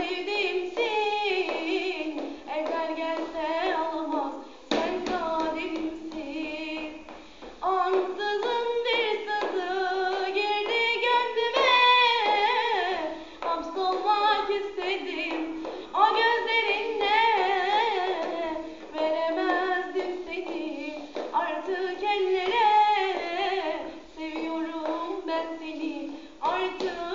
kadimsin Ezel gelse alamaz sen kadimsin Ansızın bir sızı girdi gönlüme Hapsolmak istedim o gözlerinle Veremezdim seni artık ellere. Seviyorum ben seni artık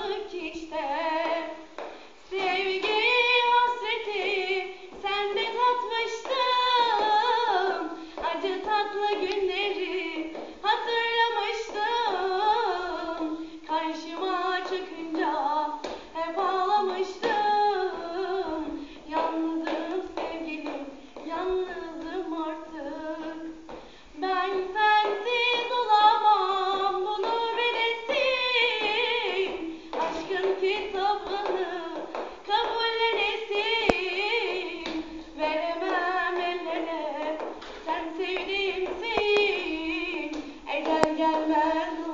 gelmez